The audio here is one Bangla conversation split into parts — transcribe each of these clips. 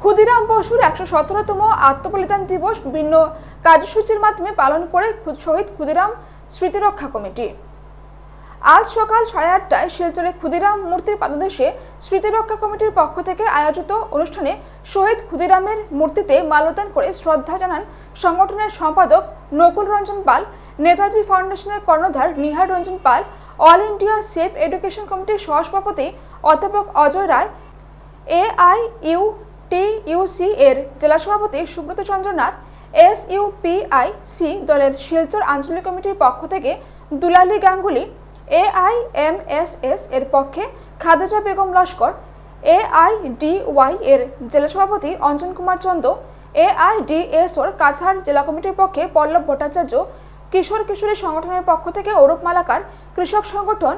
ক্ষুদিরাম বসুর একশো সতেরোতম আত্মবলিদান দিবস বিভিন্ন কার্যসূচির মাধ্যমে পালন করে শহীদ ক্ষুদিরাম স্মৃতিরক্ষা কমিটি। আজ সকাল সাড়ে আটটায় শিলচরে ক্ষুদিরাম মূর্তির পাদদেশে স্মৃতিরক্ষা কমিটির পক্ষ থেকে আয়োজিত অনুষ্ঠানে শহীদ ক্ষুদিরামের মূর্তিতে মাল্যদান করে শ্রদ্ধা জানান সংগঠনের সম্পাদক নকুল রঞ্জন পাল, নেতাজি ফাউন্ডেশনের কর্ণধার Nihar Ranjan Pal, all India safe education কমিটির সহসভাপতি অধ্যাপক অজয় রায় এআইইউ টিইউসি এর জেলা সভাপতি সুব্রত চন্দ্রনাথ এস সি দলের শিলচর আঞ্চলিক কমিটির পক্ষ থেকে দুলালী গাঙ্গুলি, এআইএমএসএস এর পক্ষে খাদেজা বেগম লস্কর, এআইডিওয়াই এর জেলা সভাপতি অঞ্জন কুমার চন্দ, এআইডিএসওর কাছাড় জেলা কমিটির পক্ষে পল্লব ভট্টাচার্য, কিশোর কিশোরী সংগঠনের পক্ষ থেকে অরূপ মালাকার, কৃষক সংগঠন,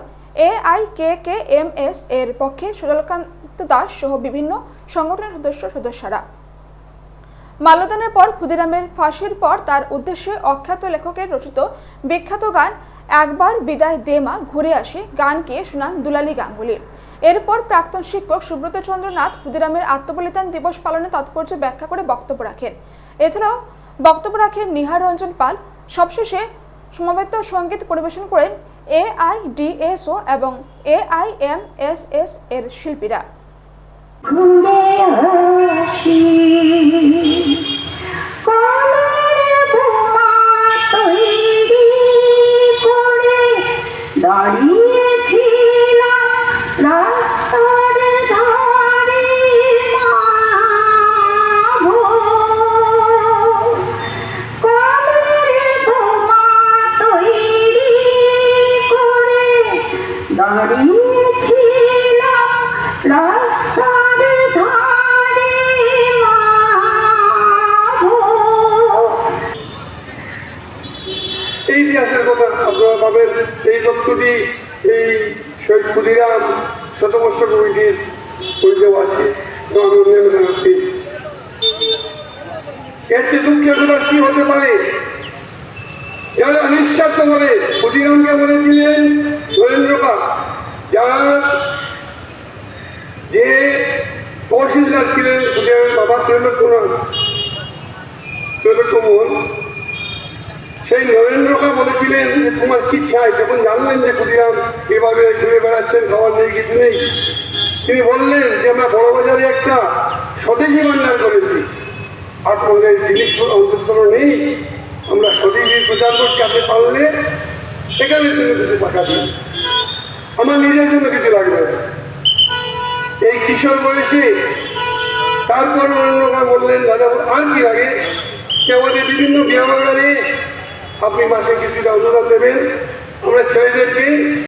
এআইকেকেএমএস এর পক্ষে সুজলকান্ত দাস সহ বিভিন্ন সংগঠনের সদস্য সদস্যরা। মাল্যদানের পর ক্ষুদিরামের ফাঁসির পর তার উদ্দেশ্যে অখ্যাত লেখকের রচিত বিখ্যাত গান, একবার বিদায় দেমা ঘুরে আসে গান গিয়ে শোনান দুলালী গাঙ্গুলি। এরপর প্রাক্তন শিক্ষক সুব্রত চন্দ্রনাথ ক্ষুদিরামের আত্মবলিদান দিবস পালনে তাৎপর্য ব্যাখ্যা করে বক্তব্য রাখেন। এছাড়াও বক্তব্য রাখেন নিহার রঞ্জন পাল। সবশেষে সমবেত সংগীত পরিবেশন করেন এআইডিএসও এবং এআইএমএসএস এর শিল্পীরা। এই কথা আপনারা পাবেন, এই তথ্যটি এই শহীদ ক্ষুদিরাম শতবর্ষ কমিটির পরিচয় আছে। এর চেয়ে দুঃখের কি হতে পারে? যারা নিঃস্বার্থ বলে ক্ষুদিরামকে বলেছিলেন নরেন্দ্র পাল যারা যে তহসিলদার ছিলেন বাবা ত্রৈলোক্য ত্রৈলোক্য মোহন সেই নরেন্দ্রকে বলেছিলেন যে, তোমার কি চাই? যখন জানলেন যে ক্ষুদিরাম এভাবে ঘুরে বেড়াচ্ছেন, খাবার নেই কিছু নেই, তিনি বললেন যে, আমরা বড় বাজারে একটা স্বদেশী ভান্ডার করেছি। আপনাদের জিনিস অন্তত নেই। আমরা স্বদেশী প্রচার করতে আসতে পারলে সেখানে তুমি কিছু টাকা দিন আমার নিজের জন্য কিছু লাগবে এই কিশোর বয়সে তারপর অন্যরা বললেন, দাদা, আর কি লাগে? সে আমাদের বিভিন্ন ব্যায়ামাগারে আপনি মাসে কিছুটা অনুদান দেবেন। আমরা ছেলেদেরকে